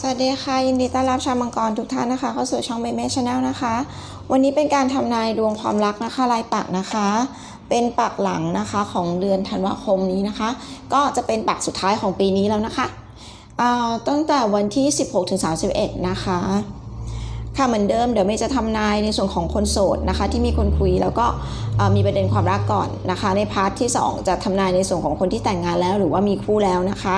สวัสดีค่ะ ยินดีต้อนรับชาวมังกรทุกท่านนะคะ เข้าสู่ช่องเมเม่ชาแนลนะคะ วันนี้เป็นการทำนายดวงความรักนะคะลายปักนะคะ เป็นปักหลังนะคะของเดือนธันวาคมนี้นะคะ ก็จะเป็นปักสุดท้ายของปีนี้แล้วนะคะตั้งแต่วันที่ 16ถึง31 นะคะค่ะเหมือนเดิมเดี๋ยวเมย์จะทำนายในส่วนของคนโสดนะคะ ที่มีคนคุยแล้วก็มีประเด็นความรักก่อนนะคะ ในพาร์ทที่ 2 จะทำนายในส่วนของคนที่แต่งงานแล้ว หรือว่ามีคู่แล้วนะคะ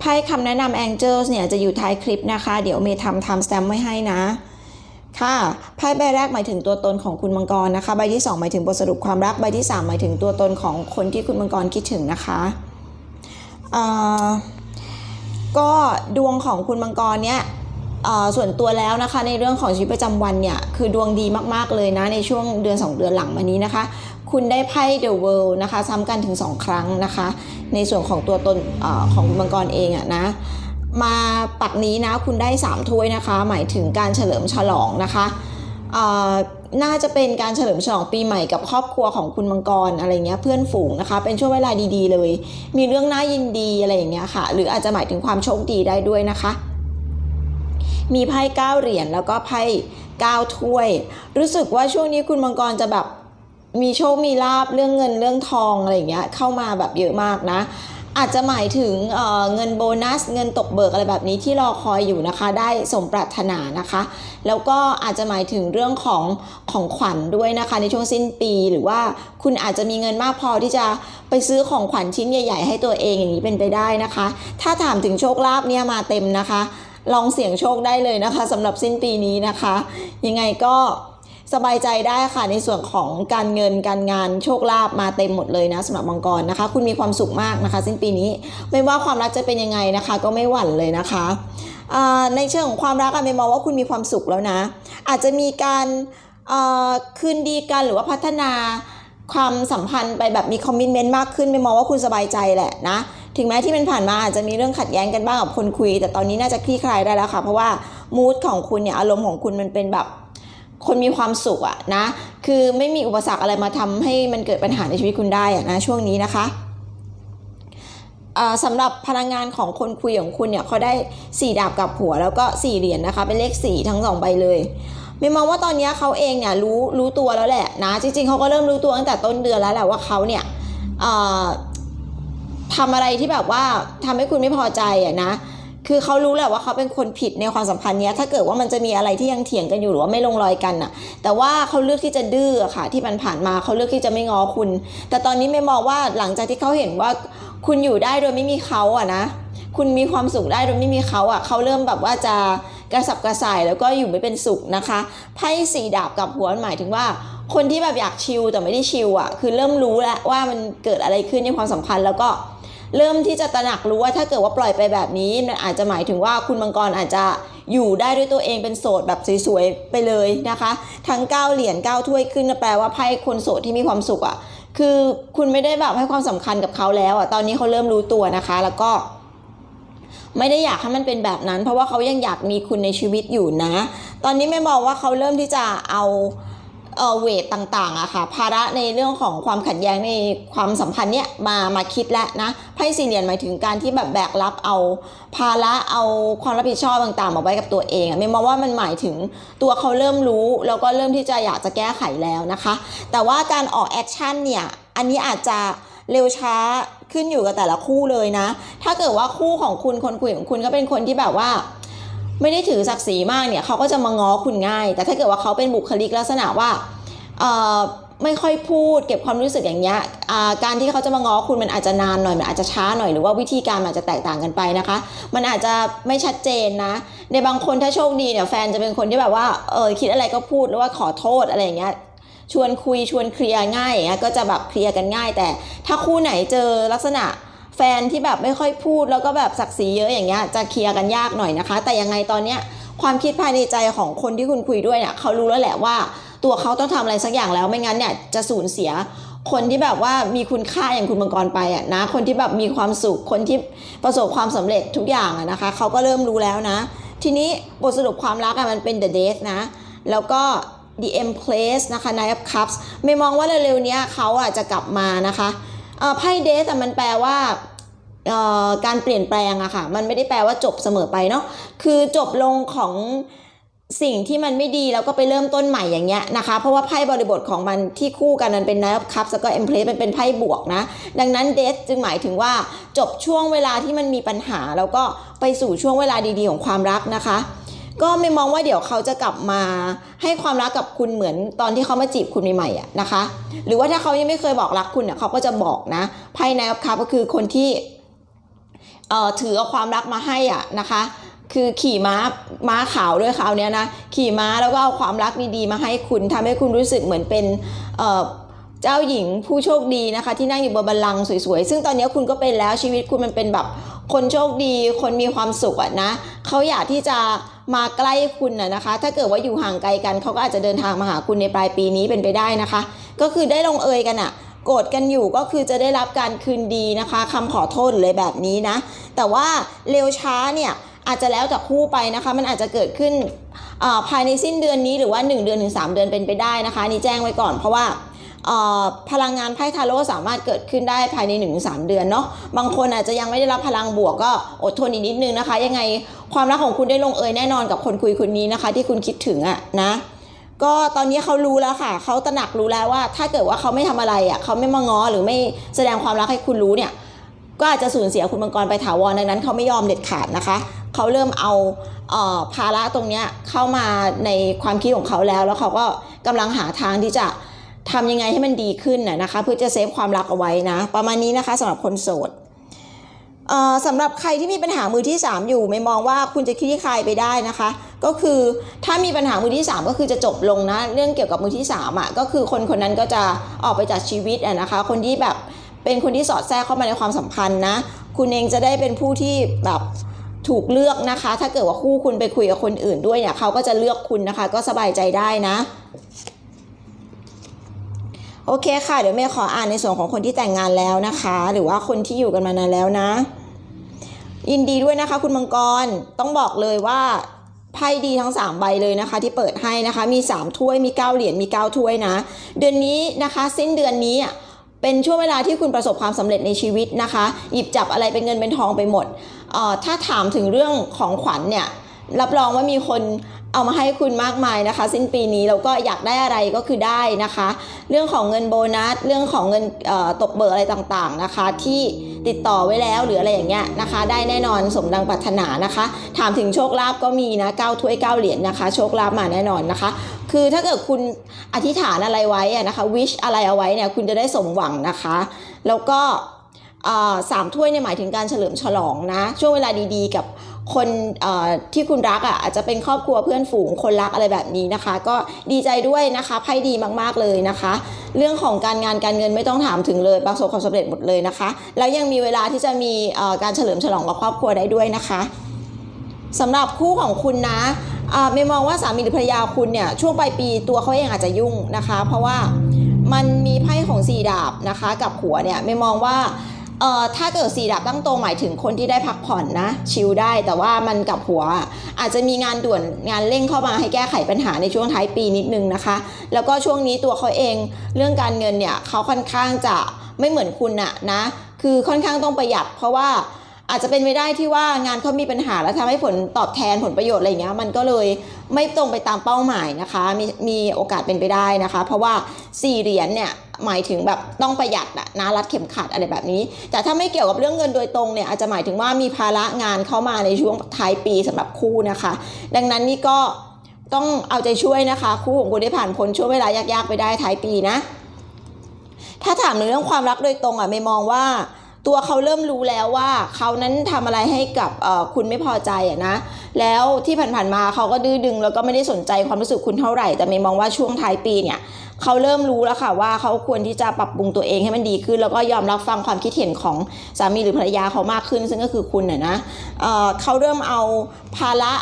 ไพ่คำแนะนำ Angels เนี่ยจะอยู่ท้ายคลิปนะคะ เดี๋ยวเมย์ทำ time stamp ไว้ให้นะ ค่ะ ไพ่ใบแรกหมายถึงตัวตนของคุณมังกรนะคะ ใบที่ 2 หมายถึงบทสรุปความรัก ใบที่ 3 หมายถึงตัวตนของคนที่คุณมังกรคิดถึงนะคะเอ่อก็ดวงของคุณมังกรเนี่ยเอ่อส่วนตัวแล้วนะคะในเรื่องของชีวิตประจำวันเนี่ยคือดวงดีมากๆเลยนะในช่วงเดือน 2 เดือนหลังมานี้นะคะ คุณได้ไพ่ The World นะคะซ้ำกันถึง 2 ครั้งนะคะ ในส่วนของตัวตนอของคุณมังกรเองอะนะมาปักนี้นะคุณได้ 3 ถ้วยนะคะ หมายถึงการเฉลิมฉลองนะคะน่าจะเป็นการเฉลิมฉลองปีใหม่กับครอบครัวของคุณมังกรอะไรเงี้ยเพื่อนฝูงนะคะ เป็นช่วงเวลาดีๆเลย มีเรื่องน่ายินดีอะไรอย่างเงี้ยค่ะ หรืออาจจะหมายถึงความโชคดีได้ด้วยนะคะ มีไพ่เก้าเหรียญแล้วก็ไพ่เก้าถ้วย รู้สึกว่าช่วงนี้คุณมังกรจะแบบ มีโชคมีลาบเรื่องเงินเรื่องทองอะไรอย่างเงี้ยเข้ามาแบบเยอะมากนะ อาจจะหมายถึงเเงินโบนัส เงินตกเบิกอะไรแบบนี้ที่รอคอยอยู่นะคะ ได้สมปรารถนานะคะ แล้วก็อาจจะหมายถึงเรื่องของของขวัญด้วยนะคะ ในช่วงสิ้นปีหรือว่าคุณอาจจะมีเงินมากพอที่จะไปซื้อของขวัญชิ้นใหญ่ ๆ ให้ตัวเองอย่างนี้เป็นไปได้นะคะ ถ้าถามถึงโชคลาภเนี่ยมาเต็มนะคะ ลองเสี่ยงโชคได้เลยนะคะสำหรับสิ้นปีนี้นะคะ ยังไงก็ สบายใจได้ค่ะในส่วนของการเงินการงานโชคลาภมาเต็มหมดเลยนะสำหรับมังกรนะคะ คุณมีความสุขมากนะคะ สิ้นปีนี้ไม่ว่าความรักจะเป็นยังไงนะคะ ก็ไม่หวั่นเลยนะคะในเชิงของความรักอะไม่มองว่าคุณมีความสุขแล้วนะ อาจจะมีการคืนดีกันหรือว่าพัฒนาความสัมพันธ์ไปแบบมีคอมมิชเมนต์มากขึ้นไม่มองว่าคุณสบายใจแหละนะ ถึงแม้ที่มันผ่านมาอาจจะมีเรื่องขัดแย้งกันบ้างกับคนคุย แต่ตอนนี้น่าจะคลี่คลายได้แล้วค่ะ เพราะว่ามูดของคุณเนี่ยอารมณ์ของคุณมันเป็นแบบ คนมีความสุขอะนะ คือไม่มีอุปสรรคอะไรมาทำให้มันเกิดปัญหาในชีวิตคุณได้อะนะช่วงนี้นะคะสำหรับพลังงานของคนคุยของคุณเนี่ยเขาได้ 4 ดาบกับหัวแล้วก็ 4 เหรียญนะคะ เป็นเลข 4 ทั้งสองใบเลยไม่มองว่าตอนนี้เขาเองเนี่ยรู้รู้ตัวแล้วแหละนะ จริง ๆเขาก็เริ่มรู้ตัวตั้งแต่ต้นเดือนแล้วแหละว่าเขาเนี่ยทำอะไรที่แบบว่าทำให้คุณไม่พอใจอะนะ คือเขารู้แหละว่าเขาเป็นคนผิดในความสัมพันธ์เนี้ยถ้าเกิดว่ามันจะมีอะไรที่ยังเถียงกันอยู่หรือว่าไม่ลงรอยกันอะแต่ว่าเขาเลือกที่จะดื้อค่ะ ที่มันผ่านมาเขาเลือกที่จะไม่ง้อคุณ แต่ตอนนี้ไม่มองว่าหลังจากที่เขาเห็นว่าคุณอยู่ได้โดยไม่มีเขาอะนะคุณมีความสุขได้โดยไม่มีเขาอะเขาเริ่มแบบว่าจะกระสับกระส่ายแล้วก็อยู่ไม่เป็นสุขนะคะไพ่สีดาบกับหัวหมายถึงว่าคนที่แบบอยากชิลแต่ไม่ได้ชิลอะคือเริ่มรู้แล้วว่ามันเกิดอะไรขึ้นในความสัมพันธ์แล้วก็ เริ่มที่จะตระหนักรู้ว่าถ้าเกิดว่าปล่อยไปแบบนี้มันอาจจะหมายถึงว่าคุณมังกรอาจจะอยู่ได้ด้วยตัวเองเป็นโสดแบบสวยๆไปเลยนะคะ ทั้ง9เหรียญ9ถ้วยขึ้นแปลว่าไพ่คนโสดที่มีความสุขอะ่ะคือคุณไม่ได้แบบให้ความสำคัญกับเขาแล้วอะ่ะตอนนี้เขาเริ่มรู้ตัวนะคะ แล้วก็ไม่ได้อยากให้มันเป็นแบบนั้น เพราะว่าเขายังอยากมีคุณในชีวิตอยู่นะ ตอนนี้ไม่มองว่าเขาเริ่มที่จะเอา เออเวทต่างๆอะค่ะภาระในเรื่องของความขัดแย้งในความสัมพันธ์เนี้ยมามาคิดแล้วนะไพ่สี่เหรียญหมายถึงการที่แบบแบกรับเอาภาระเอาความรับผิดชอบต่างๆมาไว้กับตัวเองอะไม่มองว่ามันหมายถึงตัวเขาเริ่มรู้ แล้วก็เริ่มที่จะอยากจะแก้ไขแล้วนะคะ แต่ว่าการออกแอคชั่นเนี่ยอันนี้อาจจะเร็วช้าขึ้นอยู่กับแต่ละคู่เลยนะ ถ้าเกิดว่าคู่ของคุณคนคุยของคุณก็เป็นคนที่แบบว่า ไม่ได้ถือศักดิ์ศรีมากเนี่ยเขาก็จะมาง้อคุณง่าย แต่ถ้าเกิดว่าเขาเป็นบุคลิกลักษณะว่าเออไม่ค่อยพูดเก็บความรู้สึกอย่างเงี้ยการที่เขาจะมาง้อคุณมันอาจจะนานหน่อยมันอาจจะช้าหน่อยหรือว่าวิธีการอาจจะแตกต่างกันไปนะคะ มันอาจจะไม่ชัดเจนนะ ในบางคนถ้าโชคดีเนี่ยแฟนจะเป็นคนที่แบบว่าเออคิดอะไรก็พูดหรือว่าขอโทษอะไรอย่างเงี้ยชวนคุยชวนเคลียร์ง่ายก็จะแบบเคลียร์กันง่าย แต่ถ้าคู่ไหนเจอลักษณะ แฟนที่แบบไม่ค่อยพูดแล้วก็แบบศักดิ์ศรีเยอะอย่างเงี้ยจะเคลียร์กันยากหน่อยนะคะ แต่ยังไงตอนเนี้ยความคิดภายในใจของคนที่คุณคุยด้วยเนี่ยเขารู้แล้วแหละว่า ตัวเขาต้องทำอะไรสักอย่างแล้วไม่งั้นเนี่ยจะสูญเสียคนที่แบบว่ามีคุณค่าอย่างคุณมังกรไปอะนะ คนที่แบบมีความสุขคนที่ประสบความสำเร็จทุกอย่างอะนะคะเขาก็เริ่มรู้แล้วนะ ทีนี้บทสรุปความรักอะมันเป็น the death นะ แล้วก็ the empress นะคะ nine of cups ไม่มองว่าเร็วๆเนี้ยเขาอะจะกลับมานะคะ ไพ่เดทแต่มันแปลว่าการเปลี่ยนแปลงอะค่ะ มันไม่ได้แปลว่าจบเสมอไปเนาะ คือจบลงของสิ่งที่มันไม่ดีแล้วก็ไปเริ่มต้นใหม่อย่างเงี้ยนะคะ เพราะว่าไพ่บริบทของมันที่คู่กันมันเป็นนับคัพแล้วก็เอ็มเพลสมันเป็นไพ่บวกนะ ดังนั้นเดทจึงหมายถึงว่าจบช่วงเวลาที่มันมีปัญหา แล้วก็ไปสู่ช่วงเวลาดีๆของความรักนะคะ ก็ไม่มองว่าเดี๋ยวเขาจะกลับมาให้ความรักกับคุณเหมือนตอนที่เขามาจีบคุณใหม่ๆอะนะคะ หรือว่าถ้าเขายังไม่เคยบอกรักคุณเนี่ยเขาก็จะบอกนะไพ่นายคัพก็คือคนที่เอ่อถือเอาความรักมาให้อะนะคะ คือขี่ม้าม้าขาวด้วยคราวนี้นะขี่ม้าแล้วก็เอาความรักดีๆมาให้คุณทำให้คุณรู้สึกเหมือนเป็นเอ่อเจ้าหญิงผู้โชคดีนะคะ ที่นั่งอยู่บนบัลลังก์สวยๆ ซึ่งตอนนี้คุณก็เป็นแล้วชีวิตคุณมันเป็นแบบคนโชคดี คนมีความสุขอะนะเขาอยากที่จะ มาใกล้คุณอะนะคะ ถ้าเกิดว่าอยู่ห่างไกลกันเขาก็อาจจะเดินทางมาหาคุณในปลายปีนี้เป็นไปได้นะคะ ก็คือได้ลงเอยกันอะโกรธกันอยู่ก็คือจะได้รับการคืนดีนะคะคำขอโทษหรืออะไรแบบนี้นะ แต่ว่าเร็วช้าเนี่ยอาจจะแล้วจากคู่ไปนะคะ มันอาจจะเกิดขึ้นภายในสิ้นเดือนนี้หรือว่า 1 เดือนถึง3เดือนเป็นไปได้นะคะนี่แจ้งไว้ก่อนเพราะว่า พลังงานไพ่ทาโร่สามารถเกิดขึ้นได้ภายใน1นถึงสเดือนเนาะบางคนอาจจะยังไม่ได้รับพลังบวกก็อดทนอีกนิดนึงนะคะ ยังไงความรักของคุณได้ลงเอยแน่นอนกับคนคุยคนนี้นะคะ ที่คุณคิดถึงอะนะก็ตอนนี้เขารู้แล้วค่ะ เขาตระหนักรู้แล้วว่า ถ้าเกิดว่าเขาไม่ทำอะไรอะเขาไม่มาง้อหรือไม่แสดงความรักให้คุณรู้เนี่ยก็อาจจะสูญเสียคุณมังกรไปถาวรดังนั้นเขาไม่ยอมเด็ดขาดนะคะ เขาเริ่มเอาเออภาระตรงเนี้ยเข้ามาในความคิดของเขาแล้ว แล้วเขาก็กำลังหาทางที่จะ ทำยังไงให้มันดีขึ้นนะนะคะ เพื่อจะเซฟความรักเอาไว้นะ ประมาณนี้นะคะสำหรับคนโสดสำหรับใครที่มีปัญหามือที่ 3 อยู่ ไม่มองว่าคุณจะคลี่คลายไปได้นะคะ ก็คือถ้ามีปัญหามือที่ 3 ก็คือจะจบลงนะ เรื่องเกี่ยวกับมือที่3อะก็คือคนคนนั้นก็จะออกไปจากชีวิตอะนะคะ คนที่แบบเป็นคนที่สอดแทรกเข้ามาในความสัมพันธ์นะ คุณเองจะได้เป็นผู้ที่แบบถูกเลือกนะคะ ถ้าเกิดว่าคู่คุณไปคุยกับคนอื่นด้วยเนี่ยเขาก็จะเลือกคุณนะคะ ก็สบายใจได้นะ โอเคค่ะ เดี๋ยวเมย์ขออ่านในส่วนของคนที่แต่งงานแล้วนะคะ หรือว่าคนที่อยู่กันมานานแล้วนะ ยินดีด้วยนะคะ คุณมังกรต้องบอกเลยว่าไพ่ดีทั้ง 3 ใบเลยนะคะ ที่เปิดให้นะคะ มี 3 ถ้วยมี 9 เหรียญมี 9 ถ้วยนะ เดือนนี้นะคะ สิ้นเดือนนี้เป็นช่วงเวลาที่คุณประสบความสำเร็จในชีวิตนะคะ หยิบจับอะไรเป็นเงินเป็นทองไปหมดอ่อถ้าถามถึงเรื่องของขวัญเนี่ยรับรองว่ามีคน เอามาให้คุณมากมายนะคะ สิ้นปีนี้แล้วก็อยากได้อะไรก็คือได้นะคะ เรื่องของเงินโบนัส เรื่องของเงินตกเบิกอะไรต่างๆนะคะ ที่ติดต่อไว้แล้วหรืออะไรอย่างเงี้ยนะคะ ได้แน่นอนสมดังปรารถนานะคะ ถามถึงโชคลาภก็มีนะเก้าถ้วยเก้าเหรียญนะคะ โชคลาภมาแน่นอนนะคะ คือถ้าเกิดคุณอธิษฐานอะไรไว้นะคะวิชอะไรเอาไว้เนี่ยคุณจะได้สมหวังนะคะ แล้วก็สามถ้วยเนี่ยหมายถึงการเฉลิมฉลองนะช่วงเวลาดีๆ กับ คนที่คุณรักอะอาจจะเป็นครอบครัวเพื่อนฝูงคนรักอะไรแบบนี้นะคะ ก็ดีใจด้วยนะคะไพ่ดีมากๆเลยนะคะ เรื่องของการงานการเงินไม่ต้องถามถึงเลยประสบความสำเร็จหมดเลยนะคะ แล้วยังมีเวลาที่จะมีการเฉลิมฉลองกับครอบครัวได้ด้วยนะคะสำหรับคู่ของคุณนะไม่มองว่าสามีหรือภรรยาคุณเนี่ยช่วงปลายปีตัวเขาเองอาจจะยุ่งนะคะ เพราะว่ามันมีไพ่ของสี่ดาบนะคะ กับหัวเนี่ยไม่มองว่า เอ่อถ้าเกิดสีดับตั้งตรงหมายถึงคนที่ได้พักผ่อนนะ ชิลได้แต่ว่ามันกับหัวอะอาจจะมีงานด่วนงานเร่งเข้ามาให้แก้ไขปัญหาในช่วงท้ายปีนิดนึงนะคะ แล้วก็ช่วงนี้ตัวเขาเองเรื่องการเงินเนี่ยเขาค่อนข้างจะไม่เหมือนคุณอะนะ คือค่อนข้างต้องประหยัดเพราะว่า อาจจะเป็นไปได้ที่ว่างานเขามีปัญหาแล้วทำให้ผลตอบแทนผลประโยชน์อะไรเงี้ยมันก็เลยไม่ตรงไปตามเป้าหมายนะคะ มีมีโอกาสเป็นไปได้นะคะ เพราะว่าสี่เหรียญเนี่ยหมายถึงแบบต้องประหยัดนะรัดเข็มขัดอะไรแบบนี้ แต่ถ้าไม่เกี่ยวกับเรื่องเงินโดยตรงเนี่ยอาจจะหมายถึงว่ามีภาระงานเข้ามาในช่วงท้ายปีสำหรับคู่นะคะ ดังนั้นนี่ก็ต้องเอาใจช่วยนะคะ คู่ของคุณได้ผ่านพ้นช่วงเวลายากๆไปได้ท้ายปีนะ ถ้าถามในเรื่องความรักโดยตรงอะไม่มองว่า ตัวเขาเริ่มรู้แล้วว่าเขานั้นทำอะไรให้กับคุณไม่พอใจอะนะ แล้วที่ผ่านๆมาเขาก็ดื้อดึงแล้วก็ไม่ได้สนใจความรู้สึกคุณเท่าไหร่ แต่ไม่มองว่าช่วงท้ายปีเนี่ยเขาเริ่มรู้แล้วค่ะว่าเขาควรที่จะปรับปรุงตัวเองให้มันดีขึ้น แล้วก็ยอมรับฟังความคิดเห็นของสามีหรือภรรยาเขามากขึ้น ซึ่งก็คือคุณน่ะนะเเขาเริ่มเอาภาระ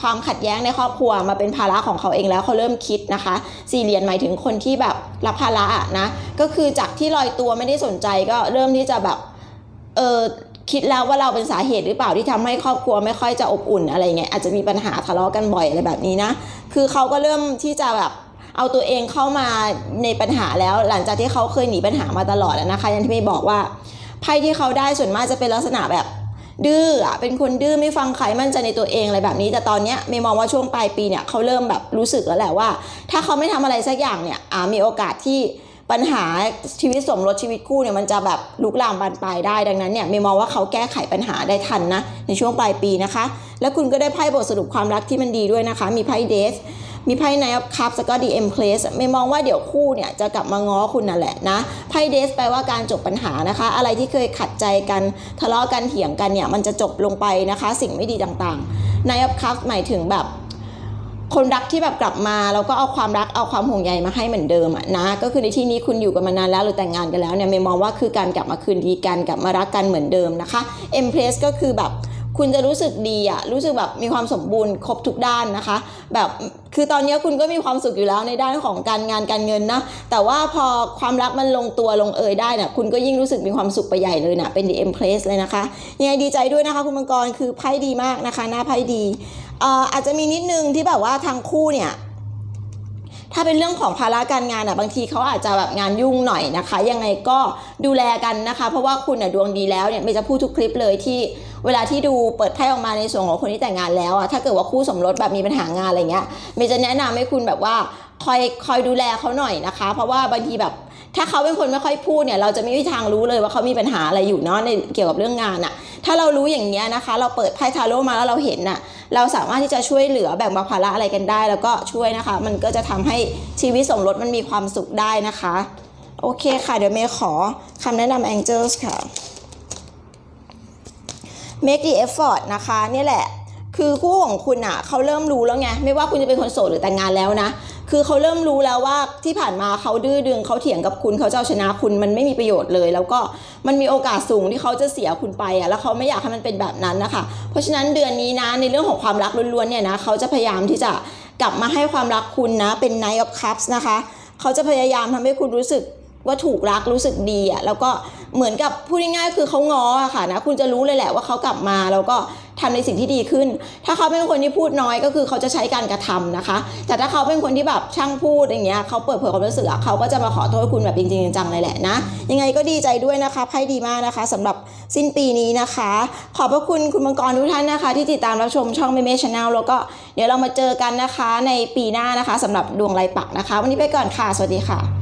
ความขัดแย้งในครอบครัวมาเป็นภาระของเขาเองแล้วเขาเริ่มคิดนะคะ สี่เหรียญหมายถึงคนที่แบบรับภาระนะก็คือจากที่ลอยตัวไม่ได้สนใจก็เริ่มที่จะแบบเออคิดแล้วว่าเราเป็นสาเหตุหรือเปล่าที่ทำให้ครอบครัวไม่ค่อยจะอบอุ่นอะไรเงี้ยอาจจะมีปัญหาทะเลาะกันบ่อยอะไรแบบนี้นะคือเขาก็เริ่มที่จะแบบเอาตัวเองเข้ามาในปัญหาแล้ว หลังจากที่เขาเคยหนีปัญหามาตลอดนะคะอย่างที่ไม่บอกว่าไพ่ที่เขาได้ส่วนมากจะเป็นลักษณะแบบ ดื้ออะเป็นคนดื้อไม่ฟังใครมั่นใจในตัวเองอะไรแบบนี้ แต่ตอนเนี้ยเมย์มองว่าช่วงปลายปีเนี่ยเขาเริ่มแบบรู้สึกแล้วแหละว่า ถ้าเขาไม่ทำอะไรสักอย่างเนี่ยอ่ามีโอกาสที่ปัญหาชีวิตสมรสชีวิตคู่เนี่ยมันจะแบบลุกลามบานปลายได้ดังนั้นเนี่ยเมย์มองว่าเขาแก้ไขปัญหาได้ทันนะในช่วงปลายปีนะคะ แล้วคุณก็ได้ไพ่บทสรุปความรักที่มันดีด้วยนะคะ มีไพ่เดส มีไพ่ไนท์คัพแล้วก็ดีเอ็มเพลสไม่มองว่าเดี๋ยวคู่เนี่ยจะกลับมาง้อคุณนั่นแหละนะไพ่เดสแปลว่าการจบปัญหานะคะ อะไรที่เคยขัดใจกันทะเลาะกันเถียงกันเนี่ยมันจะจบลงไปนะคะ สิ่งไม่ดีต่างๆไนท์คัพหมายถึงแบบคนรักที่แบบกลับมาแล้วก็เอาความรักเอาความห่วงใยมาให้เหมือนเดิมอะนะก็คือในที่นี้คุณอยู่กันมานานแล้วหรือแต่งงานกันแล้วเนี่ยเมย์มองว่าคือการกลับมาคืนดีกันกลับมารักกันเหมือนเดิมนะคะเอ็มเพลสก็คือแบบ คุณจะรู้สึกดีอะรู้สึกแบบมีความสมบูรณ์ครบทุกด้านนะคะ แบบคือตอนนี้คุณก็มีความสุขอยู่แล้วในด้านของการงานการเงินนะแต่ว่าพอความรักมันลงตัวลงเอยได้เนี่ยคุณก็ยิ่งรู้สึกมีความสุขไปใหญ่เลยนะเป็น The Empress เลยนะคะยังไงดีใจด้วยนะคะคุณมังกรคือไพ่ดีมากนะคะ หน้าไพ่ดีอ่ออาจจะมีนิดนึงที่แบบว่าทางคู่เนี่ยถ้าเป็นเรื่องของภาระการงานอะบางทีเขาอาจจะแบบงานยุ่งหน่อยนะคะ ยังไงก็ดูแลกันนะคะ เพราะว่าคุณอะดวงดีแล้วเนี่ยเมย์จะพูดทุกคลิปเลยที่ เวลาที่ดูเปิดไพ่ออกมาในส่วนของคนที่แต่งงานแล้วอะถ้าเกิดว่าคู่สมรสแบบมีปัญหางานอะไรเงี้ยเมย์จะแนะนำให้คุณแบบว่าคอยคอยดูแลเขาหน่อยนะคะ เพราะว่าบางทีแบบถ้าเขาเป็นคนไม่ค่อยพูดเนี่ย เราจะไม่มีทางรู้เลยว่าเขามีปัญหาอะไรอยู่เนาะในเกี่ยวกับเรื่องงานอะถ้าเรารู้อย่างเนี้ยนะคะ เราเปิดไพ่ทาโร่มาแล้วเราเห็นน่ะเราสามารถที่จะช่วยเหลือแบ่งเบาภาระอะไรกันได้ แล้วก็ช่วยนะคะ มันก็จะทำให้ชีวิตสมรสมันมีความสุขได้นะคะ โอเคค่ะ เดี๋ยวเมย์ขอคำแนะนำ Angels ค่ะ make the effort นะคะนี่แหละ คือคู่ของคุณอะเขาเริ่มรู้แล้วไงไม่ว่าคุณจะเป็นคนโสดหรือแต่งงานแล้วนะ คือเขาเริ่มรู้แล้วว่าที่ผ่านมาเขาดื้อดึงเขาเถียงกับคุณเขาจะเอาชนะคุณมันไม่มีประโยชน์เลย แล้วก็มันมีโอกาสสูงที่เขาจะเสียคุณไปอะแล้วเขาไม่อยากให้มันเป็นแบบนั้นนะคะเพราะฉะนั้นเดือนนี้นะในเรื่องของความรักล้วนๆเนี่ยนะเขาจะพยายามที่จะกลับมาให้ความรักคุณนะเป็น Knight of Cups นะคะ เขาจะพยายามทำให้คุณรู้สึก ว่าถูกรักรู้สึกดีอะแล้วก็เหมือนกับพูดง่ายๆคือเขาง้ออะค่ะนะคุณจะรู้เลยแหละว่าเขากลับมาแล้วก็ทำในสิ่งที่ดีขึ้น ถ้าเขาเป็นคนที่พูดน้อยก็คือเขาจะใช้การกระทำนะคะ แต่ถ้าเขาเป็นคนที่แบบช่างพูดอย่างเงี้ยเขาเปิดเผยความรู้สึกอะเขาก็จะมาขอโทษคุณแบบจริงๆจังๆเลยแหละนะ ยังไงก็ดีใจด้วยนะคะไพ่ดีมากนะคะสำหรับสิ้นปีนี้นะคะ ขอบพระคุณคุณมังกรทุกท่านนะคะ ที่ติดตามรับชมช่องเมเมชแนลแล้วก็เดี๋ยวเรามาเจอกันนะคะในปีหน้านะคะสำหรับดวงลายปักนะคะ วันนี้ไปก่อนค่ะ สวัสดีค่ะ